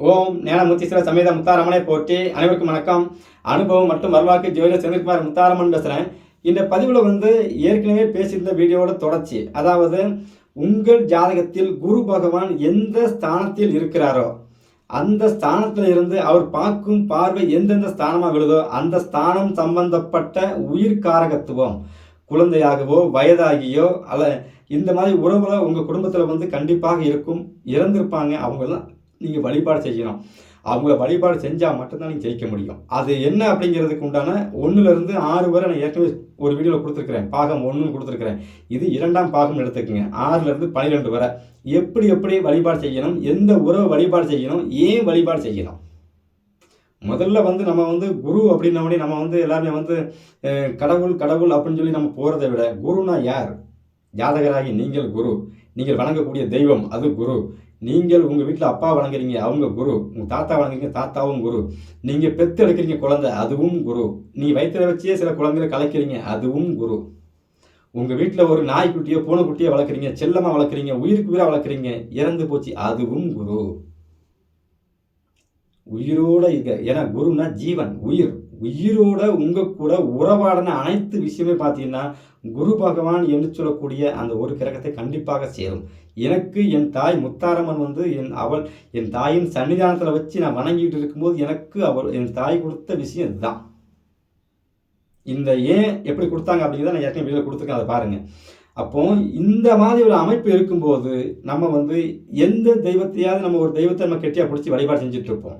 ஓம் ஞானமுத்தீஸ்வர சமேத முத்தாரமனை போற்றி அனைவருக்கும் வணக்கம். அனுபவம் மற்றும் வரலாற்று ஜோதிடர் செந்தில்குமார் முத்தாரமன் பேசுகிறேன் இந்த பதிவில் வந்து ஏற்கனவே பேசியிருந்த வீடியோட தொடர்ச்சி. அதாவது உங்கள் ஜாதகத்தில் குரு பகவான் எந்த ஸ்தானத்தில் இருக்கிறாரோ அந்த ஸ்தானத்தில் இருந்து அவர் பார்க்கும் பார்வை எந்தெந்த ஸ்தானமாக விழுதோ அந்த ஸ்தானம் சம்பந்தப்பட்ட உயிர் காரகத்துவம் குழந்தையாகவோ வயதாகியோ அல்ல இந்த மாதிரி உறவுல உங்கள் குடும்பத்தில் வந்து கண்டிப்பாக இருக்கும் இறந்திருப்பாங்க அவங்கெல்லாம் நீங்கள் வழிபாடு செய்யணும். அவங்கள வழிபாடு செஞ்சால் மட்டும்தான் நீங்கள் ஜெயிக்க முடியும். அது என்ன அப்படிங்கிறதுக்கு உண்டான ஒன்றுலேருந்து ஆறு வரை நான் ஏற்கனவே ஒரு வீடியோவில் கொடுத்துருக்குறேன். பாகம் ஒன்று கொடுத்துருக்குறேன். இது இரண்டாம் பாகம் எடுத்துக்கோங்க. ஆறுலேருந்து பன்னிரெண்டு வரை. எப்படி எப்படி வழிபாடு செய்யணும்? எந்த உறவு வழிபாடு செய்யணும்? ஏன் வழிபாடு செய்யணும்? முதல்ல வந்து நம்ம வந்து குரு அப்படின்னோடனே நம்ம வந்து எல்லாருமே வந்து கடவுள் கடவுள் அப்படின்னு சொல்லி நம்ம போகிறத விட குருனா யார்? ஜாதகராகி நீங்கள் குரு. நீங்கள் வணங்கக்கூடிய தெய்வம் அது குரு. நீங்கள் உங்கள் வீட்டில் அப்பா வழங்குறீங்க அவங்க குரு. உங்கள் தாத்தா வழங்குறீங்க தாத்தாவும் குரு. நீங்கள் பெற்று எடுக்கிறீங்க குழந்தை அதுவும் குரு. நீ வயிற்றுல வச்சே சில குழந்தைகளை கலைக்கிறீங்க அதுவும் குரு. உங்கள் வீட்டில் ஒரு நாய்க்குட்டியோ பூனைக்குட்டியோ வளர்க்குறீங்க செல்லமாக வளர்க்குறீங்க உயிருக்கு உயிராக வளர்க்குறீங்க இறந்து போச்சு அதுவும் குரு. உயிரோட இருக்க. ஏன்னா குருனா ஜீவன் உயிர். உயிரோட உங்கள் கூட உறவாடின அனைத்து விஷயமே பார்த்தீங்கன்னா குரு பகவான் என்று சொல்லக்கூடிய அந்த ஒரு கிரகத்தை கண்டிப்பாக சேரும். எனக்கு என் தாய் முத்தாரம்மன் வந்து என் அவள் என் தாயின் சன்னிதானத்தில் வச்சு நான் வணங்கிட்டு இருக்கும்போது எனக்கு அவள் என் தாய் கொடுத்த விஷயம் இதுதான் இந்த ஏன் எப்படி கொடுத்தாங்க அப்படிங்கிறத நான் ஏற்கனவே வீடியோ கொடுத்துருக்கேன் அதை பாருங்கள் அப்போ இந்த மாதிரி ஒரு அமைப்பு இருக்கும்போது நம்ம வந்து எந்த தெய்வத்தையாவது நம்ம ஒரு தெய்வத்தை நம்ம கெட்டியாக பிடிச்சி வழிபாடு செஞ்சுட்டு இருப்போம்.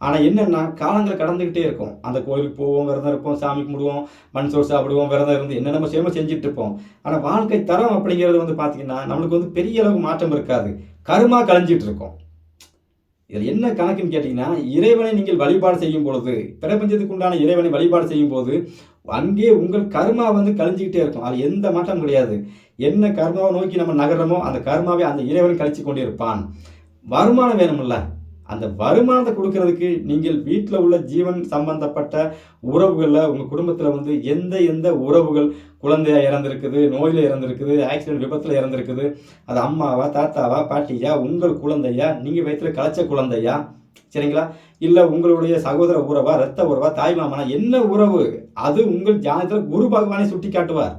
ஆனால் என்னென்னா காலங்கள் கடந்துக்கிட்டே இருக்கும். அந்த கோயிலுக்கு போவோம் விரதம் இருப்போம் சாமி கும்பிடுவோம் மண் சோறு சாப்பிடுவோம் விரதம் இருந்து என்ன நம்ம சேம செஞ்சுட்டு இருப்போம். ஆனால் வாழ்க்கை தரம் அப்படிங்கிறது வந்து பார்த்தீங்கன்னா நம்மளுக்கு வந்து பெரிய அளவு மாற்றம் இருக்காது. கருமா கலைஞ்சிட்டு இருக்கும். இதில் என்ன கணக்குன்னு கேட்டிங்கன்னா இறைவனை நீங்கள் வழிபாடு செய்யும் பொழுது பிரபஞ்சத்துக்கு உண்டான இறைவனை வழிபாடு செய்யும் போது அங்கே உங்கள் கர்மா வந்து கழிஞ்சிக்கிட்டே இருக்கும். அது எந்த மாற்றம் கிடையாது. என்ன கர்மாவை நோக்கி நம்ம நகரமோ அந்த கர்மாவை அந்த இறைவன் கழிச்சு கொண்டே இருப்பான் வருமானம் வேணும்ல. அந்த வருமானத்தை கொடுக்கறதுக்கு நீங்கள் வீட்டில் உள்ள ஜீவன் சம்பந்தப்பட்ட உறவுகளில் உங்கள் குடும்பத்தில் வந்து எந்த எந்த உறவுகள் குழந்தையா இறந்துருக்குது நோயில் இறந்துருக்குது ஆக்சிடென்ட் விபத்தில் இறந்துருக்குது அது அம்மாவா தாத்தாவா பாட்டியா உங்கள் குழந்தையா நீங்கள் வயிற்றுல கலைச்ச குழந்தையா சரிங்களா? இல்லை உங்களுடைய சகோதர உறவா ரத்த உறவா தாய் மாமனா என்ன உறவு? அது உங்கள் ஜாதகத்தில் குரு பகவானை சுட்டி காட்டுவார்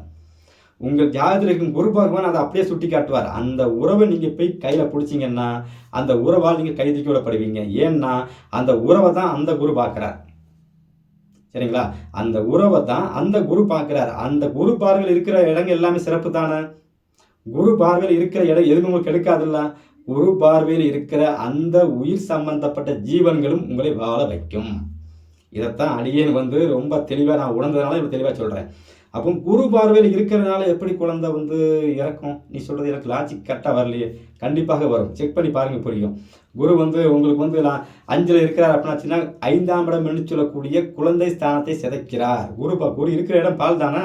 உங்கள் ஜாதகத்தில் இருக்கும் குரு பகவான் அதை அப்படியே சுட்டி காட்டுவார். அந்த உறவை நீங்கள் போய் கையில் பிடிச்சிங்கன்னா அந்த உறவால் நீங்கள் கைதுக்கி விடப்படுவீங்க. ஏன்னா அந்த உறவை தான் அந்த குரு பார்க்குறார். சரிங்களா? அந்த உறவை தான் அந்த குரு பார்க்குறார். அந்த குரு பார்வையில் இருக்கிற இடங்கள் எல்லாமே சிறப்பு தானே? குரு பார்வையில் இருக்கிற இடம் எதுவும் உங்களுக்கு எடுக்காதுல்ல? குரு பார்வையில் இருக்கிற அந்த உயிர் சம்பந்தப்பட்ட ஜீவன்களும் உங்களை வாழ வைக்கும். இதைத்தான் அடியேன் வந்து ரொம்ப தெளிவாக நான் உணர்ந்ததுனால இப்போ தெளிவாக சொல்கிறேன் அப்போ குரு பார்வையில் இருக்கிறதுனால எப்படி குழந்தை வந்து இறக்கும்? நீ சொல்கிறது எனக்கு லாஜிக் கரெக்டாக வரலையே. கண்டிப்பாக வரும். செக் பண்ணி பாருங்கள் புரியும். குரு வந்து உங்களுக்கு வந்து நான் அஞ்சில் இருக்கிறார் அப்படின்னாச்சுன்னா ஐந்தாம் இடம் என்று சொல்லக்கூடிய குழந்தை ஸ்தானத்தை சிதைக்கிறார். குரு பா குரு இருக்கிற இடம் பால் தானே?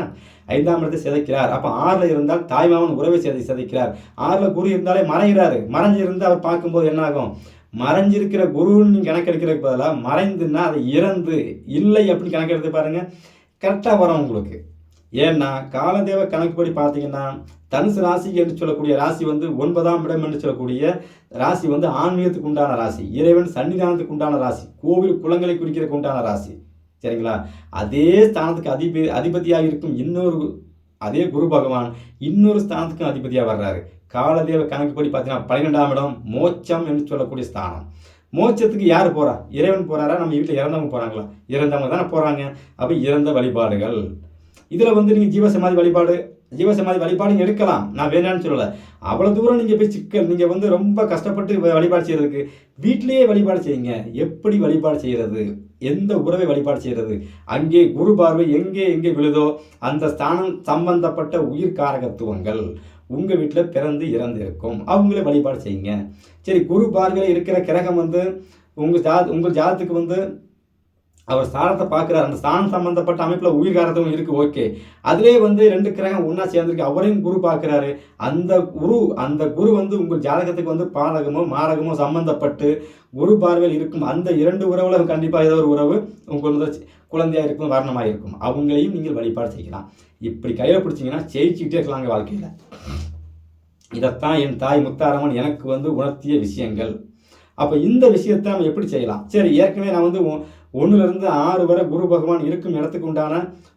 ஐந்தாம் இடத்தை சிதைக்கிறார். அப்போ ஆறில் இருந்தால் தாய்மாமன் உறவை சிதை சிதைக்கிறார். ஆறில் குரு இருந்தாலே மறைகிறாரு. மறைஞ்சிருந்து அவர் பார்க்கும்போது என்ன ஆகும் மறைஞ்சிருக்கிற குருன்னு நீங்கள் கணக்கெடுக்கிறதுக்கு பதிலாக மறைந்துன்னா அதை இறந்து இல்லை அப்படின்னு கணக்கெடுத்து பாருங்கள் கரெக்டாக வரும் உங்களுக்கு. ஏன்னா காலதேவ கணக்குப்படி பார்த்தீங்கன்னா தனுசு ராசி என்று சொல்லக்கூடிய ராசி வந்து ஒன்பதாம் இடம் என்று சொல்லக்கூடிய ராசி வந்து ஆன்மீகத்துக்கு உண்டான ராசி இறைவன் சன்னிதானத்துக்கு உண்டான ராசி கோவில் குளங்களை குறிக்கிறதுக்கு உண்டான ராசி. சரிங்களா? அதே ஸ்தானத்துக்கு அதிப அதிபதியாக இருக்கும் இன்னொரு அதே குரு பகவான் இன்னொரு ஸ்தானத்துக்கும் அதிபதியாக வர்றாரு. காலதேவ கணக்குப்படி பார்த்தீங்கன்னா பன்னிரெண்டாம் இடம் மோட்சம் என்று சொல்லக்கூடிய ஸ்தானம். மோட்சத்துக்கு யார் போகிறா இறைவன் போகிறாரா நம்ம வீட்டில் இறந்தவங்க போகிறாங்களா இறந்தவங்க தானே போகிறாங்க அப்போ இறந்த வழிபாடுகள். இதில் வந்து நீங்கள் ஜீவசமாதி வழிபாடு ஜீவசமாதி வழிபாடு எடுக்கலாம். நான் வேணான்னு சொல்லலை. அவ்வளோ தூரம் நீங்கள் போய் சிக்கல் நீங்கள் வந்து ரொம்ப கஷ்டப்பட்டு வழிபாடு செய்கிறதுக்கு வீட்டிலேயே வழிபாடு செய்யுங்க. எப்படி வழிபாடு செய்கிறது எந்த உறவை வழிபாடு செய்கிறது அங்கே குரு பார்வை எங்கே எங்கே விழுதோ அந்த ஸ்தானம் சம்பந்தப்பட்ட உயிர் காரகத்துவங்கள் உங்கள் வீட்டில் பிறந்து இறந்திருக்கும். அவங்களே வழிபாடு செய்யுங்க. சரி குரு பார்வையில் இருக்கிற கிரகம் வந்து உங்கள் ஜா உங்கள் ஜாதத்துக்கு வந்து அவர் ஸ்தானத்தை பார்க்குறாரு. அந்த ஸ்தானம் சம்மந்தப்பட்ட அமைப்பில் உயிர்காரத்தும் இருக்குது ஓகே. அதிலே வந்து ரெண்டு கிரகம் ஒன்றா சேர்ந்துருக்கு. அவரையும் குரு பார்க்குறாரு. அந்த குரு அந்த குரு வந்து உங்கள் ஜாதகத்துக்கு வந்து பாலகமோ மாரகமோ சம்மந்தப்பட்டு குரு பார்வையில் இருக்கும். அந்த இரண்டு உறவுல கண்டிப்பாக ஏதோ ஒரு உறவு உங்கள் வந்து குழந்தையாக இருக்கும் வர்ணமாக இருக்கும். அவங்களையும் நீங்கள் வழிபாடு செய்யலாம். இப்படி கையில் பிடிச்சிங்கன்னா ஜெயிச்சுக்கிட்டே இருக்கலாங்க வாழ்க்கையில். இதைத்தான் என் தாய் முத்தாரம்மன் எனக்கு வந்து உணர்த்திய விஷயங்கள். அப்போ இந்த விஷயத்தை நம்ம எப்படி செய்யலாம்? சரி ஏற்கனவே நான் வந்து ஒன்றுலேருந்து ஆறு வரை குரு பகவான் இருக்கும் இடத்துக்கு உண்டான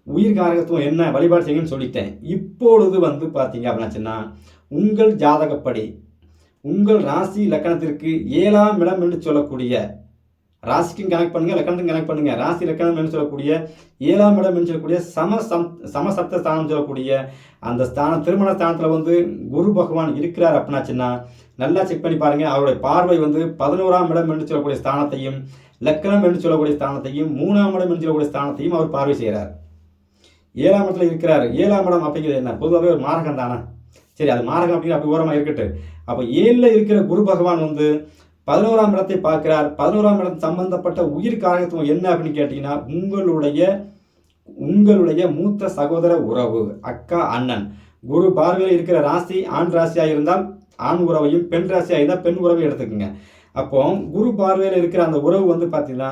உயிர் காரகத்துவம் என்ன? வழிபாடு செய்யுங்கன்னு சொல்லிட்டேன். இப்பொழுது வந்து பார்த்தீங்க அப்படின்னாச்சுன்னா உங்கள் ஜாதகப்படி உங்கள் ராசி லக்கணத்திற்கு ஏழாம் இடம் என்று சொல்லக்கூடிய ராசிக்கும் கனெக்ட் பண்ணுங்க லக்கணத்துக்கும் கனெக்ட் பண்ணுங்க. ராசி லக்கணம் என்று சொல்லக்கூடிய ஏழாம் இடம் என்று சொல்லக்கூடிய சம சம் சமசப்த ஸ்தானம் சொல்லக்கூடிய அந்த ஸ்தானம் திருமண ஸ்தானத்தில் வந்து குரு பகவான் இருக்கிறார் அப்படின்னாச்சுன்னா நல்லா செக் பண்ணி பாருங்கள் அவருடைய பார்வை வந்து பதினோராம் இடம் என்று சொல்லக்கூடிய ஸ்தானத்தையும் லக்கணம் என்று சொல்லக்கூடிய ஸ்தானத்தையும் மூணாம் இடம் என்று சொல்லக்கூடிய ஸ்தானத்தையும் அவர் பார்வை செய்கிறார். ஏழாம் இடத்துல இருக்கிறார். ஏழாம் இடம் அப்படிங்கிறது என்ன? பொதுவாகவே ஒரு மாரகம் தானே? சரி அது மாரகம் அப்படிங்கிற அப்படி ஓரமாக இருக்கட்டு அப்போ ஏழில் இருக்கிற குரு பகவான் வந்து பதினோராம் இடத்தை பார்க்கிறார். பதினோராம் இடம் சம்பந்தப்பட்ட உயிர் காரகத்துவம் என்ன அப்படின்னு கேட்டிங்கன்னா உங்களுடைய உங்களுடைய மூத்த சகோதர உறவு அக்கா அண்ணன். குரு பார்வையில் இருக்கிற ராசி ஆண் ராசியாக இருந்தால் ஆண் உறவையும் பெண் ராசியாக இருந்தால் பெண் உறவையும் எடுத்துக்கோங்க. அப்போ குரு பார்வையில் இருக்கிற அந்த உறவு வந்து பார்த்தீங்கன்னா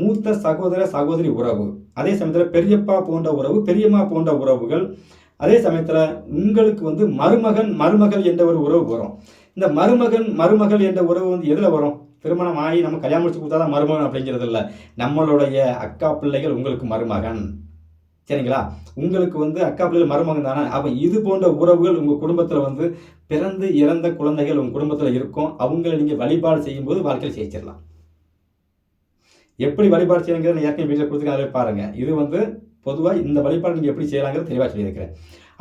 மூத்த சகோதர சகோதரி உறவு. அதே சமயத்தில் பெரியப்பா போன்ற உறவு பெரியம்மா போன்ற உறவுகள். அதே சமயத்தில் உங்களுக்கு வந்து மருமகன் மருமகள் என்ற ஒரு உறவு வரும். இந்த மருமகன் மருமகள் என்ற உறவு வந்து எதில் வரும்? திருமணம் ஆகி நம்ம கல்யாணம் முடிச்சு கொடுத்தா தான் மருமகன் அப்படிங்கிறது இல்லை நம்மளுடைய அக்கா பிள்ளைகள் உங்களுக்கு மருமகன். சரிங்களா? உங்களுக்கு வந்து அக்கா பிள்ளைகள் மருமகன் தானே? அப்போ இது போன்ற உறவுகள் உங்கள் குடும்பத்தில் வந்து பிறந்து இறந்த குழந்தைகள் உங்கள் குடும்பத்தில் இருக்கும். அவங்கள நீங்கள் வழிபாடு செய்யும்போது வாழ்க்கையில் ஜெயிச்சிடலாம். எப்படி வழிபாடு செய்யுங்கிறத நான் ஏற்கனவே வீட்டில் கொடுத்துருக்கேன். அதில் பாருங்கள் இது வந்து பொதுவாக இந்த வழிபாடு நீங்கள் எப்படி செய்யலாங்கிறது தெளிவாக சொல்லியிருக்கிறேன்.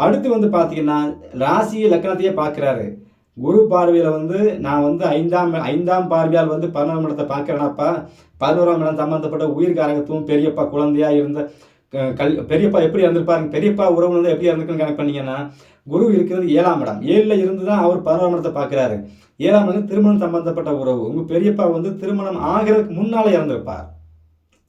அடுத்து வந்து பார்த்தீங்கன்னா ராசி லக்கணத்தையே பார்க்குறாரு குரு பார்வையில் வந்து நான் வந்து ஐந்தாம் ஐந்தாம் பார்வையால் வந்து பதினோராம் இடத்தை பார்க்குறேனாப்பா. பதினோராம் இடம் சம்மந்தப்பட்ட உயிர்காரகத்துவம் பெரியப்பா குழந்தையாக இருந்த கல் பெரியப்பா எப்படி இருந்திருப்பாருங்க பெரியப்பா உறவு வந்து எப்படி இருந்திருக்குன்னு கணக்கு பண்ணீங்கன்னா குரு இருக்கிறது ஏழாம் இடம். ஏழில் இருந்து தான் அவர் பதினோராம் இடத்தை பார்க்குறாரு. ஏழாம் இடம் திருமணம் சம்பந்தப்பட்ட உறவு. உங்கள் பெரியப்பா வந்து திருமணம் ஆகிறதுக்கு முன்னால் இறந்துருப்பார்.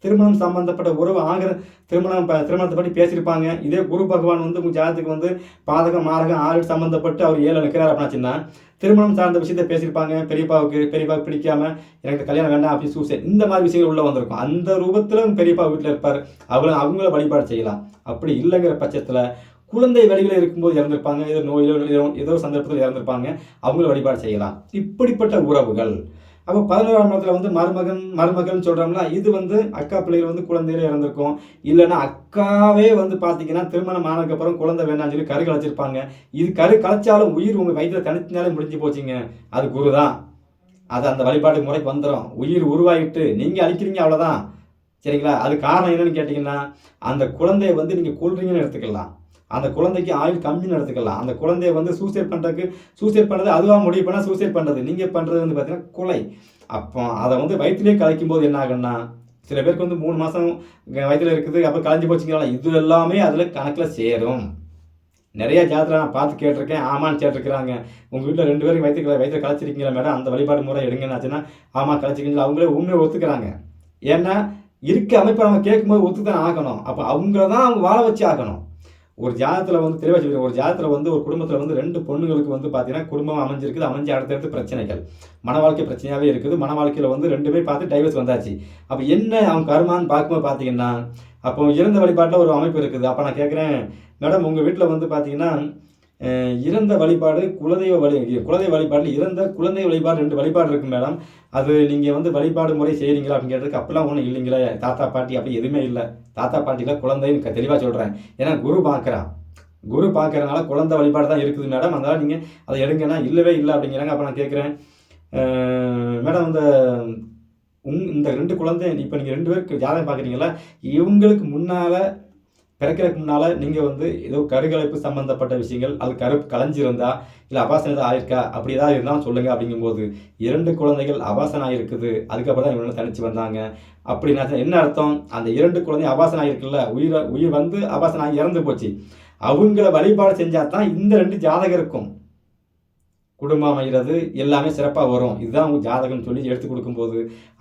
திருமணம் சம்பந்தப்பட்ட உறவு ஆகிற திருமணம் ப- திருமணத்தை பற்றி பேசியிருப்பாங்க. இதே குரு பகவான் வந்து உங்கள் ஜாதத்துக்கு வந்து பாதகம் மாரகம் ஆறு சம்பந்தப்பட்டு அவர் ஏழு நிற்கிறார் அப்படின்னாச்சுன்னா திருமணம் சார்ந்த விஷயத்தை பேசியிருப்பாங்க. பெரியப்பாவுக்கு பெரியப்பாவுக்கு பிடிக்காம எனக்கு கல்யாணம் வேண்டாம் அப்படின்னு சூசை. இந்த மாதிரி விஷயங்கள் உள்ளே வந்திருக்கும். அந்த ரூபத்தில் பெரியப்பா வீட்டில் இருப்பார். அவங்கள அவங்கள வழிபாடு செய்யலாம். அப்படி இல்லைங்கிற பட்சத்தில் குழந்தை வழியில் இருக்கும்போது இறந்திருப்பாங்க. ஏதோ நோயிலோ ஏதோ ஏதோ சந்தர்ப்பத்தில் இறந்திருப்பாங்க. அவங்கள வழிபாடு செய்யலாம். இப்படிப்பட்ட உறவுகள். அப்போ பதினோராம் இடத்துல வந்து மருமகன் மருமகன் சொல்கிறோம்ல இது வந்து அக்கா பிள்ளைகள் வந்து குழந்தையில இறந்துருக்கும். இல்லைன்னா அக்காவே வந்து பார்த்தீங்கன்னா திருமணம் ஆனதுக்கப்புறம் குழந்தை வேணாம்னு சொல்லி கரு கலைச்சிருப்பாங்க. இது கரு கலைச்சாலும் உயிர் உங்கள் வயிற்றில் தனித்தினாலே முடிஞ்சு போச்சுங்க. அது குரு தான் அது அந்த வழிபாடு முறைக்கு வந்துடும் உயிர் உருவாகிட்டு நீங்கள் அழிக்கிறீங்க அவ்வளோதான் சரிங்களா? அது காரணம் என்னன்னு கேட்டிங்கன்னா அந்த குழந்தைய வந்து நீங்கள் கொள்றீங்கன்னு எடுத்துக்கலாம். அந்த குழந்தைக்கு ஆயுள் கம்மின்னு எடுத்துக்கலாம். அந்த குழந்தைய வந்து சூசைட் பண்ணுறதுக்கு சூசைட் பண்ணுறது அதுவாக முடிவு பண்ணால் சூசைட் பண்ணுறது நீங்கள் பண்ணுறது வந்து பார்த்தீங்கன்னா கொலை. அப்போ அதை வந்து வயிற்றுலேயே கலைக்கும் போது என்ன ஆகுன்னா சில பேருக்கு வந்து மூணு மாதம் வயிற்றுல இருக்குது அப்போ கலைஞ்சு போச்சுங்களா இது எல்லாமே அதில் கணக்கில் சேரும். நிறைய ஜாதகம் நான் பார்த்து கேட்டிருக்கேன். ஆமான்னு கேட்டிருக்கிறாங்க. உங்கள் வீட்டில் ரெண்டு பேரும் வயிற்று வயிற்று கலைச்சிருக்கீங்களா மேடம்? அந்த வழிபாடு முறை எடுங்கன்னாச்சுன்னா ஆமாம் கலைச்சிருக்கீங்களா? அவங்களே உண்மையை ஒத்துக்கிறாங்க. ஏன்னா இருக்க அமைப்பை நம்ம கேட்கும்போது ஒத்து ஆகணும். அப்போ அவங்கள தான் அவங்க வாழ வச்சு ஆகணும். ஒரு ஜாதத்தில் வந்து தெளிவாக சொல்லிடுறேன் ஒரு ஜாதத்தில் வந்து ஒரு குடும்பத்தில் வந்து ரெண்டு பொண்ணுங்களுக்கு வந்து பார்த்தீங்கன்னா குடும்பம் அமைஞ்சிருக்குது அமைஞ்சு அடுத்தடுத்து பிரச்சனைகள். மன வாழ்க்கை பிரச்சனையாகவே இருக்குது. மன வாழ்க்கையில் வந்து ரெண்டுமே பார்த்து டைவர்ஸ் வந்தாச்சு. அப்போ என்ன அவங்க கருமான்னு பார்க்கும்போது பார்த்தீங்கன்னா அப்போ இறந்த வழிபாட்டில் ஒரு அமைப்பு இருக்குது. அப்போ நான் கேட்குறேன் மேடம் உங்கள் வீட்டில் வந்து பார்த்தீங்கன்னா இறந்த வழிபாடு குலதெய்வ வழி குலதெய்வ வழிபாடு இறந்த குழந்தை வழிபாடு ரெண்டு வழிபாடு இருக்குது மேடம். அது நீங்கள் வந்து வழிபாடு முறை செய்கிறீங்களா அப்படின்னு கேட்டதுக்கு ஒன்றும் இல்லைங்களே. தாத்தா பாட்டி அப்படி எதுவுமே இல்லை. தாத்தா பாட்டியில் குழந்தைன்னு தெளிவாக சொல்கிறேன் ஏன்னா குரு பார்க்குறான் குரு பார்க்குறனால குழந்தை வழிபாடு தான் இருக்குது மேடம். அதனால் நீங்கள் அதை எடுங்கன்னா இல்லவே இல்லை அப்படிங்கிறாங்க. அப்போ நான் கேட்குறேன். மேடம் இந்த உங் இந்த ரெண்டு குழந்தை இப்போ நீங்கள் ரெண்டு பேருக்கு ஜாதகம் பார்க்குறீங்களா இவங்களுக்கு முன்னால் பிறக்கிறதுக்கு முன்னால் நீங்கள் வந்து ஏதோ கருகலைப்பு சம்மந்தப்பட்ட விஷயங்கள் அது கரு கலைஞ்சிருந்தா இல்லை அபாசனம் எதாவது ஆயிருக்கா அப்படி ஏதாவது இருந்தாலும் சொல்லுங்கள் அப்படிங்கும்போது இரண்டு குழந்தைகள் அபாசனம் ஆகிருக்குது அதுக்கப்புறம் தான் இவங்க தனிச்சு வந்தாங்க. அப்படின்னா என்ன அர்த்தம்? அந்த இரண்டு குழந்தை அபாசனம் ஆகிருக்குல்ல உயிரை உயிர் வந்து அபாசனம் ஆகி இறந்து போச்சு. அவங்கள வழிபாடு செஞ்சால் தான் இந்த ரெண்டு ஜாதகம் இருக்கும் குடும்பம் அமைகிறது எல்லாமே சிறப்பாக வரும். இதுதான் அவங்க ஜாதகம்னு சொல்லி எடுத்து கொடுக்கும்போது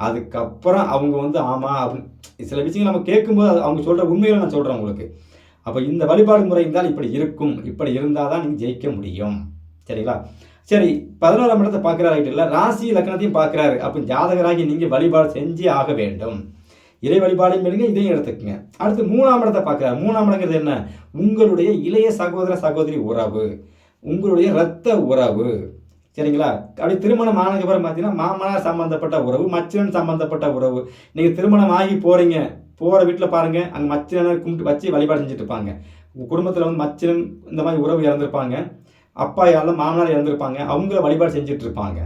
அதுக்கப்புறம் அவங்க வந்து ஆமாம் அப்படின்னு சில விஷயங்கள் நம்ம கேட்கும்போது அது அவங்க சொல்கிற உண்மைகளை நான் சொல்கிறேன் உங்களுக்கு. அப்போ இந்த வழிபாடு முறை இருந்தால் இப்படி இருக்கும். இப்படி இருந்தால் தான் நீங்கள் ஜெயிக்க முடியும். சரிங்களா? சரி பதினோராம் இடத்தை பார்க்குறாரு இல்லை ராசி லக்னத்தையும் பார்க்குறாரு. அப்போ ஜாதகராகி நீங்கள் வழிபாடு செஞ்சே ஆக வேண்டும். இறை வழிபாடையும் எடுங்க இதையும் எடுத்துக்கங்க. அடுத்து மூணாம் இடத்தை பார்க்குறாரு. மூணாம் இடங்கிறது என்ன? உங்களுடைய இளைய சகோதர சகோதரி உறவு. உங்களுடைய இரத்த உறவு. சரிங்களா? அப்படி திருமணம் ஆனதுக்கு அப்புறம் பார்த்தீங்கன்னா மாமனார் சம்மந்தப்பட்ட உறவு மச்சினன் சம்மந்தப்பட்ட உறவு. நீங்கள் திருமணம் ஆகி போகிறீங்க போகிற வீட்டில் பாருங்கள் அங்கே மச்சினனை கும்பிட்டு வச்சு வழிபாடு செஞ்சுட்டு இருப்பாங்க உங்கள் குடும்பத்தில் வந்து மச்சினன் இந்த மாதிரி உறவு இறந்துருப்பாங்க. அப்பா யாரெல்லாம் மாமனார் இறந்துருப்பாங்க. அவங்கள வழிபாடு செஞ்சுட்டு இருப்பாங்க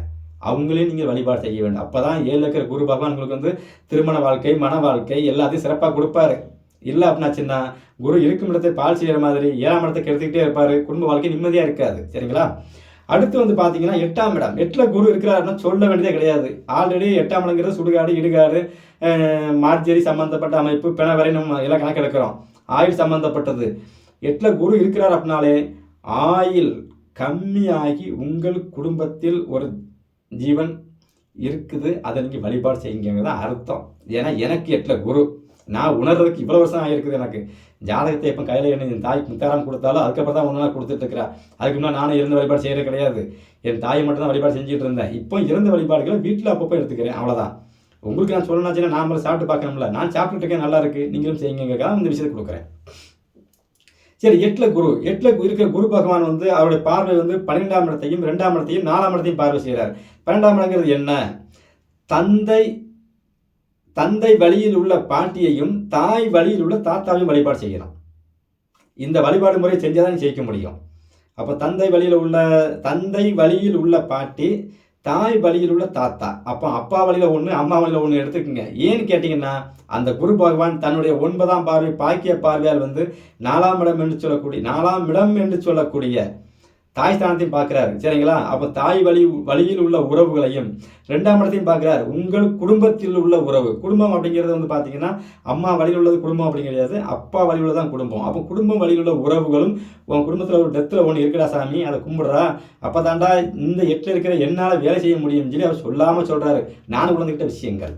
அவங்களையும் நீங்கள் வழிபாடு செய்ய வேண்டும். அப்போ தான் ஏழு இருக்கிற குரு பகவான் உங்களுக்கு வந்து திருமண வாழ்க்கை மன வாழ்க்கை எல்லாத்தையும் சிறப்பாக கொடுப்பாரு. இல்லை அப்படின்னாச்சுன்னா குரு இருக்கும் இடத்தை பால் செய்கிற மாதிரி ஏழாம் இடத்தை கெடுத்துக்கிட்டே இருப்பார். குடும்ப வாழ்க்கை நிம்மதியாக இருக்காது. சரிங்களா? அடுத்து வந்து பார்த்தீங்கன்னா எட்டாம் இடம். எட்டில் குரு இருக்கிறாருன்னா சொல்ல வேண்டியதே கிடையாது. ஆல்ரெடி எட்டாம் இடங்கிறது சுடுகாடு இடுகாடு மார்ஜரி சம்மந்தப்பட்ட அமைப்பு பிணவரை நம்ம எல்லாம் கணக்கெடுக்கிறோம் ஆயுள் சம்மந்தப்பட்டது எட்டில் குரு இருக்கிறார் அப்படின்னாலே ஆயில் கம்மியாகி உங்கள் குடும்பத்தில் ஒரு ஜீவன் இருக்குது. அதை நீங்கள் வழிபாடு செய்யுங்கிறது தான் அர்த்தம். ஏன்னா எனக்கு எட்டில் குரு. நான் உணர்றதுக்கு இவ்வளோ வருஷம் ஆகிருக்குது எனக்கு. ஜாதகத்தை எப்போ கையில் என்ன என் தாய் முத்தாரம் கொடுத்தாலும் அதுக்கப்புறம் தான் ஒன்று கொடுத்துட்டு இருக்கிறா. அதுக்கு முன்னாடி நானும் இருந்து வழிபாடு செய்கிறது கிடையாது. என் தாயை மட்டும் தான் வழிபாடு செஞ்சுட்டு இருந்தேன். இப்போ இறந்த வழிபாடுகளை வீட்டில் அப்பப்போ எடுத்துக்கிறேன். அவ்வளோதான் உங்களுக்கு நான் சொல்லணும்னா நான் மேலே சாப்பிட்டு பார்க்கணும்ல. நான் சாப்பிட்டுட்டு இருக்கேன் நல்லா இருக்குது நீங்களும் செய்யுங்கிறக்காக இந்த விஷயத்தை கொடுக்குறேன். சரி எட்டில் குரு. எட்டில் இருக்கிற குரு பகவான் வந்து அவருடைய பார்வை வந்து பன்னிரெண்டாம் இடத்தையும் ரெண்டாம் இடத்தையும் நாலாம் இடத்தையும் பார்வை செய்கிறார் பன்னெண்டாம் இடங்கிறது என்ன? தந்தை தந்தை வழியில் உள்ள பாட்டியையும் தாய் வழியில் உள்ள தாத்தாவையும் வழிபாடு செய்யலாம். இந்த வழிபாடு முறை செஞ்சால் தான் ஜெயிக்க முடியும். அப்போ தந்தை வழியில் உள்ள தந்தை வழியில் உள்ள பாட்டி தாய் வழியில் உள்ள தாத்தா. அப்போ அப்பா வழியில் ஒன்று அம்மா வழியில் ஒன்று எடுத்துக்கோங்க. ஏன்னு கேட்டிங்கன்னா அந்த குரு பகவான் தன்னுடைய ஒன்பதாம் பார்வை பாக்கிய பார்வையால் வந்து நாலாம் இடம் என்று சொல்லக்கூடிய நாலாம் இடம் என்று சொல்லக்கூடிய தாய் ஸ்தானத்தையும் பார்க்குறாரு. சரிங்களா? அப்போ தாய் வழி வழியில் உள்ள உறவுகளையும் ரெண்டாம் இடத்தையும் பார்க்குறாரு. உங்கள் குடும்பத்தில் உள்ள உறவு. குடும்பம் அப்படிங்கிறது வந்து பார்த்தீங்கன்னா அம்மா வழியில் உள்ளது குடும்பம் அப்படிங்கிறது அப்பா வழியில் உள்ளதான் குடும்பம். அப்போ குடும்பம் வழியில் உள்ள உறவுகளும் உன் குடும்பத்தில் ஒரு டெத்தில் ஒன்று இருக்குடா சாமி அதை கும்பிட்றா. அப்போ தாண்டா இந்த எட்டில் இருக்கிற என்னால் வேலை செய்ய முடியும்னு சொல்லி அவர் சொல்லாமல் சொல்கிறாரு நான் குழந்தைகிட்ட விஷயங்கள்.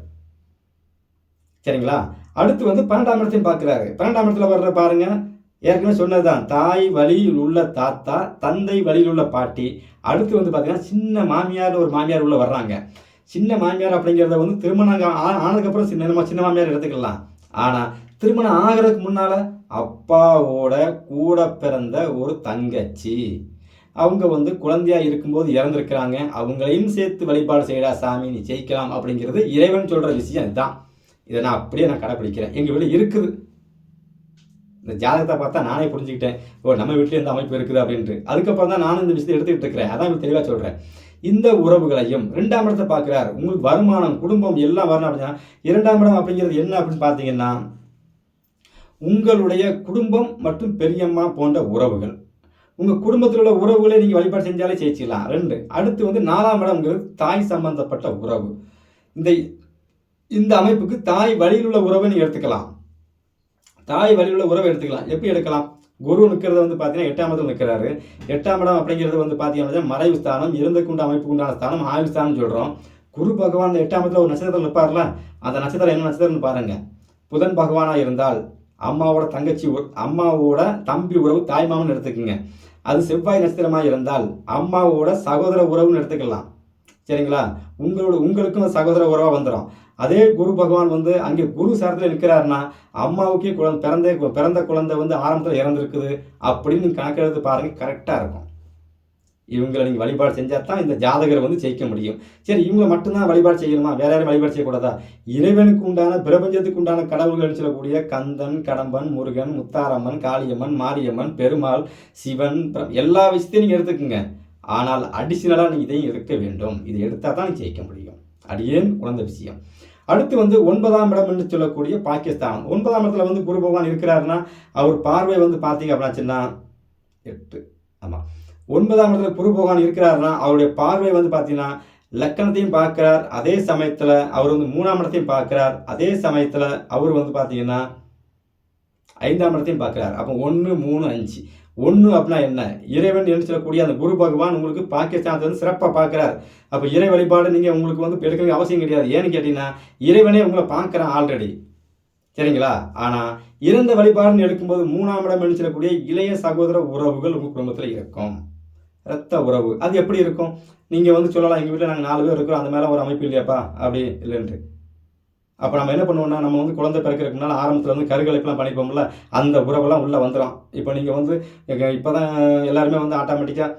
சரிங்களா? அடுத்து வந்து பன்னெண்டாம் இடத்தையும் பார்க்குறாரு. பன்னெண்டாம் இடத்துல வர்ற பாருங்கள் ஏற்கனவே சொன்னதுதான் தாய் வழியில் உள்ள தாத்தா தந்தை வழியில் உள்ள பாட்டி. அடுத்து வந்து பார்த்தீங்கன்னா சின்ன மாமியார் ஒரு மாமியார் உள்ள வர்றாங்க. சின்ன மாமியார் அப்படிங்கிறத வந்து திருமணம் ஆ- ஆனதுக்கப்புறம் சின்ன நம்ம சின்ன மாமியார் எடுத்துக்கலாம். ஆனால் திருமணம் ஆகிறதுக்கு முன்னால் அப்பாவோட கூட பிறந்த ஒரு தங்கச்சி. அவங்க வந்து குழந்தையாக இருக்கும்போது இறந்துருக்கிறாங்க. அவங்களையும் சேர்த்து வழிபாடு செய்யடா சாமி நீ ஜெயிக்கலாம் அப்படிங்கிறது இறைவன் சொல்கிற விஷயம் இதுதான். இதை நான் அப்படியே நான் கடைப்பிடிக்கிறேன். எங்கள் வீட்டில் இருக்குது. இந்த ஜாதகத்தை பார்த்தா நானே புரிஞ்சுக்கிட்டேன். ஓ நம்ம வீட்டிலே இந்த அமைப்பு இருக்குது அப்படின்ட்டு. அதுக்கப்புறம் தான் நானும் இந்த விஷயத்தை எடுத்துக்கிட்டு இருக்கிறேன். அதான் தெளிவாக சொல்கிறேன் இந்த உறவுகளையும் ரெண்டாம் இடத்தை பார்க்குறார். உங்களுக்கு வருமானம் குடும்பம் எல்லாம் வரணும் அப்படின்னா இரண்டாம் இடம் அப்படிங்கிறது என்ன அப்படின்னு பார்த்தீங்கன்னா உங்களுடைய குடும்பம் மற்றும் பெரியம்மா போன்ற உறவுகள். உங்கள் குடும்பத்தில் உள்ள உறவுகளை நீங்கள் வழிபாடு செஞ்சாலே ஜெயிச்சிடலாம். ரெண்டு. அடுத்து வந்து நாலாம் இடம்ங்கிறது தாய் சம்பந்தப்பட்ட உறவு. இந்த இந்த அமைப்புக்கு தாய் வழியில் உள்ள உறவை நீங்கள் எடுத்துக்கலாம். தாய் வழியில் உறவை எடுத்துக்கலாம். எப்படி எடுக்கலாம்? குரு நிற்கிறது வந்து பார்த்தீங்கன்னா எட்டாம் இடத்துல நிற்கிறாரு. எட்டாம் இடம் அப்படிங்கிறது வந்து பார்த்தீங்கன்னா மறைவு ஸ்தானம் இறந்துக்கு உண்ட அமைப்புக்கு உண்டான ஸ்தானம் ஆயுள் ஸ்தானம் சொல்கிறோம் குரு பகவான் அந்த எட்டாம் இடத்துல ஒரு நட்சத்திரம் நிற்பார்ல? அந்த நட்சத்திரம் என்ன நட்சத்திரம்னு பாருங்கள் புதன் பகவானாக இருந்தால் அம்மாவோட தங்கச்சி அம்மாவோட தம்பி உறவு தாய்மாமன் எடுத்துக்கோங்க. அது செவ்வாய் நட்சத்திரமாக இருந்தால் அம்மாவோட சகோதர உறவுன்னு எடுத்துக்கலாம். சரிங்களா? உங்களோட உங்களுக்கும் சகோதர உறவாக வந்துடும் அதே குரு பகவான் வந்து அங்கே குரு சாரத்தில் நிற்கிறாருன்னா அம்மாவுக்கே குழந்தை பிறந்த பிறந்த குழந்தை வந்து ஆரம்பத்தில் இறந்துருக்குது அப்படின்னு கணக்கெடுத்து பாருங்க கரெக்டாக இருக்கும். இவங்களை நீங்கள் வழிபாடு செஞ்சால் தான் இந்த ஜாதகரை வந்து ஜெயிக்க முடியும். சரி இவங்க மட்டும்தான் வழிபாடு செய்யணுமா? வேற யாரும் வழிபாடு செய்யக்கூடாதா? இறைவனுக்கு உண்டான பிரபஞ்சத்துக்கு உண்டான கடவுள்கள் சொல்லக்கூடிய கந்தன் கடம்பன் முருகன் முத்தாரம்மன் காளியம்மன் மாரியம்மன் பெருமாள் சிவன் எல்லா விஷயத்தையும் நீங்கள் எடுத்துக்கோங்க. ஆனால் அடிஷ்னலாக நீ இதையும் எடுக்க வேண்டும். இதை எடுத்தால் தான் ஜெயிக்க முடியும். அடியேன் உணர்ந்த விஷயம். அடுத்து வந்து ஒன்பதாம் இடம் என்று சொல்லக்கூடிய பாகிஸ்தான். ஒன்பதாம் இடத்துல வந்து குரு பகவான் இருக்கிறாருன்னா அவர் பார்வை வந்து பார்த்தீங்க அப்படின்னாச்சுன்னா எட்டு. ஆமாம் ஒன்பதாம் இடத்துல குரு பகவான் இருக்கிறாருன்னா அவருடைய பார்வை வந்து பார்த்தீங்கன்னா லக்கணத்தையும் பார்க்கிறார். அதே சமயத்தில் அவர் வந்து மூணாம் இடத்தையும் பார்க்கிறார். அதே சமயத்தில் அவர் வந்து பார்த்தீங்கன்னா ஐந்தாம் இடத்தையும் பார்க்குறாரு. அப்போ ஒன்று மூணு அஞ்சு. ஒன்று அப்படின்னா என்ன? இறைவன் என்று சொல்லக்கூடிய அந்த குரு பகவான் உங்களுக்கு பாகிஸ்தானத்தை வந்து சிறப்பாக பார்க்குறார் அப்போ இறை வழிபாடு நீங்கள் உங்களுக்கு வந்து எடுக்க அவசியம் கிடையாது. ஏன்னு கேட்டிங்கன்னா இறைவனே உங்களை பார்க்குறான் ஆல்ரெடி சரிங்களா? ஆனால் இறந்த வழிபாடுன்னு எடுக்கும்போது மூணாம் இடம் என்று சொல்லக்கூடிய இளைய சகோதர உறவுகள் உங்கள் குடும்பத்தில் இருக்கும். இரத்த உறவு. அது எப்படி இருக்கும்? நீங்கள் வந்து சொல்லலாம் எங்கள் வீட்டில் நாங்கள் நாலு பேர் இருக்கிறோம் அந்த மேலே ஒரு அமைப்பு இல்லையாப்பா? அப்படி இல்லைன்ட்டு. அப்போ நம்ம என்ன பண்ணுவோம்னா நம்ம வந்து குழந்தை பிறக்கிறதுக்கு முன்னால் ஆரம்பத்தில் வந்து கருகலைப்பெல்லாம் பண்ணிப்போம்ல அந்த உறவெல்லாம் உள்ளே வந்துடும் இப்போ நீங்கள் வந்து இப்போ தான் எல்லாருமே வந்து ஆட்டோமேட்டிக்காக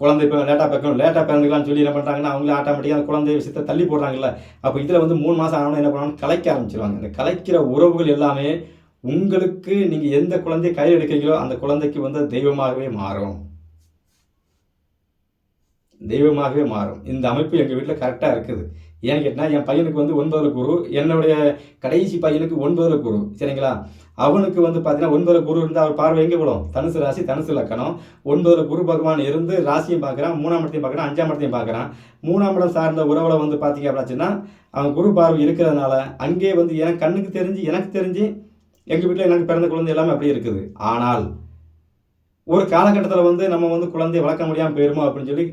குழந்தை இப்போ லேட்டாக பிறக்கணும் லேட்டாக பிறந்துக்கலாம்னு சொல்லி என்ன பண்ணுறாங்கன்னா அவங்களே ஆட்டோமேட்டிக்காக அந்த குழந்தை விஷயத்தை தள்ளி போடுறாங்கல்ல அப்போ இதில் வந்து மூணு மாதம் ஆகணும் என்ன பண்ணுவாங்க கலைக்க ஆரம்பிச்சிருவாங்க. இந்த கலைக்கிற உறவுகள் எல்லாமே உங்களுக்கு நீங்கள் எந்த குழந்தையை கையில் எடுக்கிறீங்களோ அந்த குழந்தைக்கு வந்து தெய்வமாகவே மாறும். தெய்வமாகவே மாறும். இந்த அமைப்பு எங்கள் வீட்டில் கரெக்டாக இருக்குது. ஏன்னு கேட்டால் என் பையனுக்கு வந்து ஒன்பதில் குரு என்னுடைய கடைசி பையனுக்கு ஒன்பதில் குரு சரிங்களா? அவனுக்கு வந்து பார்த்தீங்கன்னா ஒன்பது குரு இருந்தால் அவர் பார்வை எங்கே விடும் தனுசு ராசி தனுசு லக்கணம். ஒன்பது குரு பகவான் இருந்து ராசியும் பார்க்குறான் மூணாம் இடத்தையும் பார்க்குறான் அஞ்சாம் இடத்தையும் பார்க்குறான் மூணாம் இடம் சார்ந்த உறவில் வந்து பார்த்தீங்க அப்படின்னாச்சுன்னா அவன் குரு பார்வை இருக்கிறதுனால அங்கே வந்து எனக்கு கண்ணுக்கு தெரிஞ்சு எனக்கு தெரிஞ்சு எங்கள் வீட்டில் எனக்கு பிறந்த குழந்தை எல்லாமே அப்படியே இருக்குது. ஆனால் ஒரு காலகட்டத்தில் வந்து நம்ம வந்து குழந்தைய வளர்க்க முடியாமல் போயிருமோ அப்படின்னு சொல்லி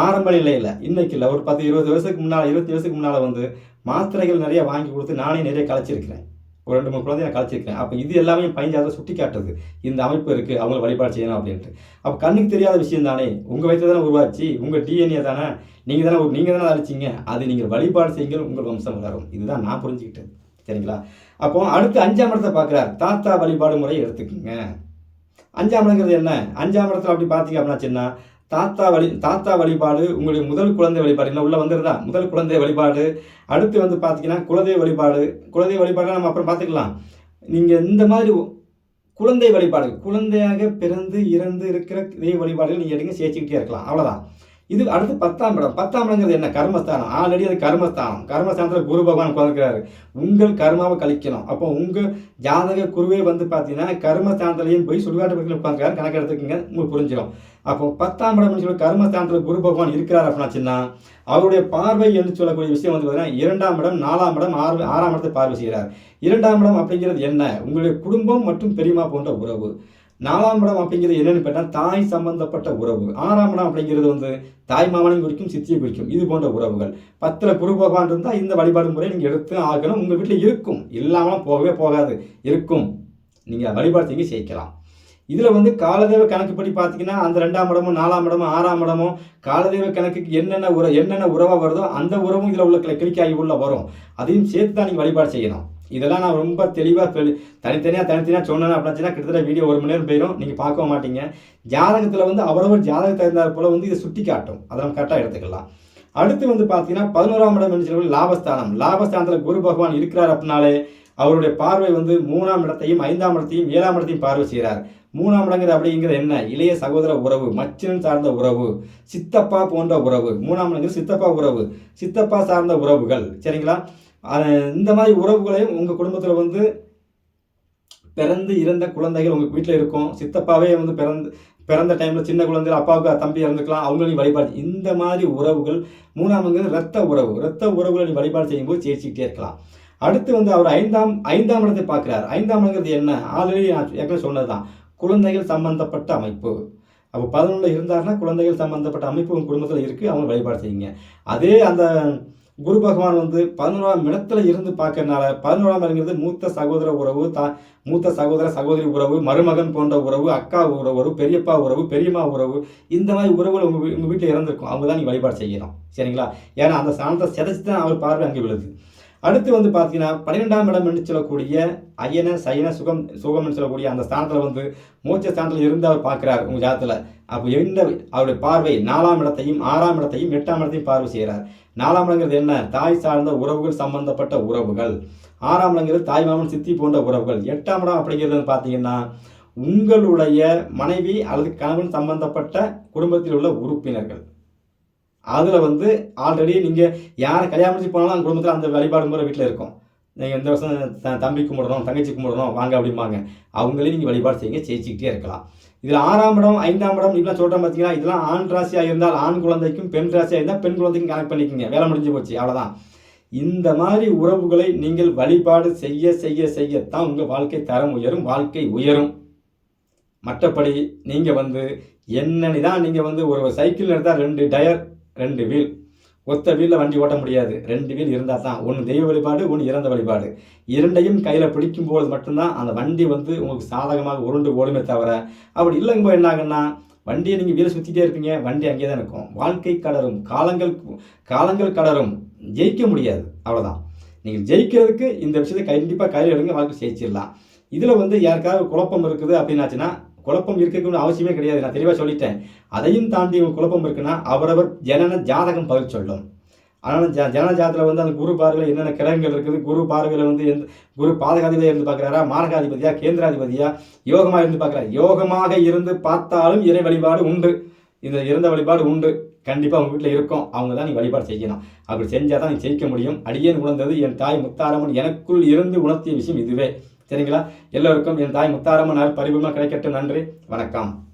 ஆரம்ப நிலையில் இன்னைக்கு இல்லை. ஒரு பத்து இருபது வருஷத்துக்கு முன்னால் இருபத்தி வருஷத்துக்கு முன்னால் வந்து மாத்திரைகள் நிறைய வாங்கி கொடுத்து நானே நிறைய கலைச்சிருக்கிறேன். ஒரு ரெண்டு மூணு குழந்தைய நான் கலைச்சிருக்கேன் அப்போ இது எல்லாமே பையன் சுட்டி காட்டுது இந்த அமைப்பு இருக்குது அவங்கள வழிபாடு செய்யணும் அப்படின்ட்டு. அப்போ கண்ணுக்கு தெரியாத விஷயம் தானே. உங்கள் வயிற்று தானே உருவாச்சு. உங்கள் டிஎன்ஏ தானே. நீங்கள் தானே நீங்கள் தானே அழைச்சிங்க. அது நீங்கள் வழிபாடு செய்யுங்கள் உங்கள் வம்சம் வளரும். இதுதான் நான் புரிஞ்சுக்கிட்டேன். சரிங்களா? அப்போ அடுத்து அஞ்சாம் இடத்தை பார்க்குறார். தாத்தா வழிபாடு முறையை எடுத்துக்கோங்க. அஞ்சாம் இடங்கிறது என்ன? அஞ்சாம் இடத்துல அப்படி பார்த்தீங்க அப்படின்னா சின்ன தாத்தா வழி தாத்தா வழிபாடு உங்களுடைய முதல் குழந்தை வழிபாடு இல்லை உள்ளே வந்துருதா முதல் குழந்தை வழிபாடு அடுத்து வந்து பார்த்தீங்கன்னா குலதெய்வ வழிபாடு. குலதெய்வ வழிபாடு நம்ம அப்புறம் பார்த்துக்கலாம் நீங்கள் இந்த மாதிரி குழந்தை வழிபாடு குழந்தையாக பிறந்து இறந்து இருக்கிற தெய்வ வழிபாடுகள் நீங்கள் எடுங்க சேர்த்துக்கிட்டே இருக்கலாம். அவ்வளோதான் இது அடுத்து பத்தாம் இடம். பத்தாம் இடங்கிறது என்ன? கர்மஸ்தானம். ஆல்ரெடி அது கர்மஸ்தானம். கர்மஸ்தானத்தில் குரு பகவான் குறைக்கிறாரு உங்கள் கர்மாவை கழிக்கணும். அப்போ உங்கள் ஜாதக குருவே வந்து பார்த்தீங்கன்னா கர்மஸ்தானத்துலையும் போய் சுடுகாட்டு பக்கத்தில் உட்காந்துக்கிறாரு கணக்கு எடுத்துக்கங்க உங்களுக்கு புரிஞ்சிடும். அப்போ பத்தாம் இடம் சொல்லி கர்மஸ்தானத்தில் குரு பகவான் இருக்கிறார் அப்படின்னாச்சுன்னா அவருடைய பார்வை என்று சொல்லக்கூடிய விஷயம் வந்து பார்த்தீங்கன்னா இரண்டாம் இடம் நாலாம் இடம் ஆறு ஆறாம் இடத்தை பார்வை செய்கிறார். இரண்டாம் இடம் அப்படிங்கிறது என்ன? உங்களுடைய குடும்பம் மற்றும் பெரியமா போன்ற உறவு. நாலாம் இடம் அப்படிங்கிறது என்னென்னு கேட்டால் தாய் சம்பந்தப்பட்ட உறவு. ஆறாம் இடம் அப்படிங்கிறது வந்து தாய் மாமனையும் குறிக்கும் சித்தியை குறிக்கும். இது போன்ற உறவுகள். பத்தில் குரு பகவான் இருந்தால் இந்த வழிபாடு முறை நீங்கள் எடுத்து ஆகணும். உங்கள் வீட்டில் இருக்கும். இல்லாமலாம் போகவே போகாது. இருக்கும். நீங்கள் வழிபாடு செஞ்சு சேர்க்கலாம். இதில் வந்து காலதேவ கணக்குப்படி பார்த்தீங்கன்னா அந்த ரெண்டாம் இடமும் நாலாம் இடமும் ஆறாம் இடமும் காலதேவ கணக்குக்கு என்னென்ன உற என்னென்ன உறவாக வருதோ அந்த உறவும் இதில் உள்ள கிளிக்காகி உள்ள வரும். அதையும் சேர்த்து தான் நீங்கள் வழிபாடு செய்யணும். இதெல்லாம் நான் ரொம்ப தெளிவாக தனித்தனியாக தனித்தனியாக சொன்னேன் அப்படின்னா கிட்டத்தட்ட வீடியோ ஒரு மணி நேரம் போயிடும் நீங்கள் பார்க்க மாட்டீங்க. ஜாதகத்தில் வந்து அவரவர் ஜாதகத்தை இருந்தால் போல் வந்து இதை சுட்டி காட்டும். அதை நம்ம கரெக்டாக எடுத்துக்கலாம். அடுத்து வந்து பார்த்தீங்கன்னா பதினோராம் இடம் என்று சொல்லி லாபஸ்தானம். லாபஸ்தானத்தில் குரு பகவான் இருக்கிறார் அப்படின்னாலே அவருடைய பார்வை வந்து மூணாம் இடத்தையும் ஐந்தாம் இடத்தையும் ஏழாம் இடத்தையும் பார்வை செய்கிறார். மூணாம் இடங்கிறது அப்படிங்கிறது என்ன? இளைய சகோதர உறவு மச்சன் சார்ந்த உறவு சித்தப்பா போன்ற உறவு. மூணாம் இடங்கிறது சித்தப்பா உறவு சித்தப்பா சார்ந்த உறவுகள். சரிங்களா? இந்த மாதிரி உறவுகளையும் உங்கள் குடும்பத்தில் வந்து பிறந்து இறந்த குழந்தைகள் உங்கள் வீட்டில் இருக்கும். சித்தப்பாவே வந்து பிறந்து பிறந்த டைமில் சின்ன குழந்தைகள் அப்பாவுக்கு தம்பி இறந்துக்கலாம் அவங்களையும் வழிபாடு இந்த மாதிரி உறவுகள் மூணாமங்கிறது ரத்த உறவு. ரத்த உறவுகளை நீ வழிபாடு செய்யும்போது ஜெயிச்சுக்கிட்டே இருக்கலாம். அடுத்து வந்து அவர் ஐந்தாம் ஐந்தாம் இடத்தை பார்க்குறார். ஐந்தாம் இடங்கிறது என்ன? ஆல்ரெடி நான் ஏற்கனவே சொன்னது தான் குழந்தைகள் சம்பந்தப்பட்ட அமைப்பு. அப்போ பதினொன்றில் இருந்தாருன்னா குழந்தைகள் சம்பந்தப்பட்ட அமைப்பு உங்கள் குடும்பத்தில் இருக்குது அவங்க வழிபாடு செய்யுங்க. அதே அந்த குரு பகவான் வந்து பதினோராம் இடத்துல இருந்து பார்க்கறனால பதினோராம் இடங்கிறது மூத்த சகோதர உறவு தா மூத்த சகோதர சகோதரி உறவு மருமகன் போன்ற உறவு அக்கா உறவு பெரியப்பா உறவு பெரியம்மா உறவு இந்த மாதிரி உறவுகள் உங்கள் உங்கள் வீட்டில் இறந்துருக்கும் அவங்க தான் நீங்கள் வழிபாடு செய்யணும். சரிங்களா? ஏன்னா அந்த சாணத்தை சிதைச்சு தான் அவர் பார்வை அங்கே விழுது. அடுத்து வந்து பார்த்தீங்கன்னா பன்னிரெண்டாம் இடம் என்று சொல்லக்கூடிய ஐயன சயன சுகம் சுகம்னு சொல்லக்கூடிய அந்த ஸ்தானத்தில் வந்து மூச்ச ஸ்தானத்தில் இருந்து அவர் பார்க்குறார் உங்கள் ஜாதத்தில். அப்போ எந்த அவருடைய பார்வை நாலாம் இடத்தையும் ஆறாம் இடத்தையும் எட்டாம் இடத்தையும் பார்வை செய்கிறார். நாலாம் இடங்கிறது என்ன? தாய் சார்ந்த உறவுகள் சம்பந்தப்பட்ட உறவுகள். ஆறாம் இடங்கிறது தாய் மாமன் சித்தி போன்ற உறவுகள். எட்டாம் இடம் அப்படிங்கிறது பார்த்தீங்கன்னா உங்களுடைய மனைவி அல்லது கணவன் சம்பந்தப்பட்ட குடும்பத்தில் உள்ள உறுப்பினர்கள். அதில் வந்து ஆல்ரெடி நீங்கள் யாரை கல்யாணம் முடிச்சு போனாலும் அந்த குடும்பத்தில் அந்த வழிபாடு முறை வீட்டில் இருக்கும். நீங்கள் இந்த வருஷம் த தம்பி கும்பிடணும் தங்கச்சி கும்பிடணும் வாங்க அப்படிம்பாங்க. அவங்களே நீங்கள் வழிபாடு செய்யுங்க ஜெயிச்சிக்கிட்டே இருக்கலாம். இதில் ஆறாம் இடம் ஐந்தாம் இடம் இப்படிலாம் சொல்கிறேன் பார்த்தீங்கன்னா இதெல்லாம் ஆண் ராசியாக இருந்தால் ஆண் குழந்தைக்கும் பெண் ராசியாக இருந்தால் பெண் குழந்தைக்கும் கனெக்ட் பண்ணிக்கோங்க. வேலை முடிஞ்சு போச்சு அவ்வளோதான் இந்த மாதிரி உறவுகளை நீங்கள் வழிபாடு செய்ய செய்ய செய்யத்தான் உங்கள் வாழ்க்கை தரம் உயரும் வாழ்க்கை உயரும். மற்றபடி நீங்கள் வந்து என்னன்னு தான் நீங்கள் வந்து ஒரு சைக்கிள் எடுத்தால் ரெண்டு டயர் ரெண்டு வீல். ஒத்த வீலில் வண்டி ஓட்ட முடியாது. ரெண்டு வீல் இருந்தால் தான். ஒன்று தெய்வ வழிபாடு ஒன்று இறந்த வழிபாடு. இரண்டையும் கையில் பிடிக்கும் போது மட்டும்தான் அந்த வண்டி வந்து உங்களுக்கு சாதகமாக உருண்டு ஓடுமே தவிர அப்படி இல்லைங்க போது என்ன ஆகுன்னா வண்டியை நீங்கள் வீலை சுற்றிட்டே இருப்பீங்க. வண்டி அங்கேயே தான் இருக்கும். வாழ்க்கை கடரும். காலங்கள் காலங்கள் கடரும். ஜெயிக்க முடியாது. அவ்வளோதான் நீங்கள் ஜெயிக்கிறதுக்கு இந்த விஷயத்தை கண்டிப்பாக கையில் எடுங்க. வாழ்க்கை ஜெயிச்சிடலாம். இதில் வந்து யாருக்காவது குழப்பம் இருக்குது அப்படின்னாச்சுன்னா குழப்பம் இருக்கக்கூடிய அவசியமே கிடையாது. நான் தெளிவாக சொல்லிட்டேன். அதையும் தாண்டி உங்களுக்கு குழப்பம் இருக்குன்னா அவரவர் ஜனன ஜாதகம் பதில் சொல்லும். ஆனால் ஜ ஜன ஜாதத்தில் வந்து அந்த குரு பார்வையில் என்னென்ன கிரகங்கள் இருக்குது குரு பார்வையில் வந்து எந்த குரு பாதகாதிபதியாக இருந்து பார்க்குறாரா மாரகாதிபதியா கேந்திராதிபதியா யோகமாக இருந்து பார்க்குறாரு? யோகமாக இருந்து பார்த்தாலும் இறை வழிபாடு உண்டு. இந்த இறந்த வழிபாடு உண்டு. கண்டிப்பாக உங்கள் வீட்டில் இருக்கும். அவங்க தான் நீ வழிபாடு செய்யணும். அப்படி செஞ்சால் தான் நீ ஜெயிக்க முடியும். அடியேன் உணர்ந்தது என் தாய் முத்தாரம்மன் எனக்குள் இருந்து உணர்த்திய விஷயம் இதுவே. சரிங்களா? எல்லோருக்கும் என் தாய் முத்தாரம்மன் நாள் பரிபூர்ணமாக கிடைக்கட்டும். நன்றி. வணக்கம்.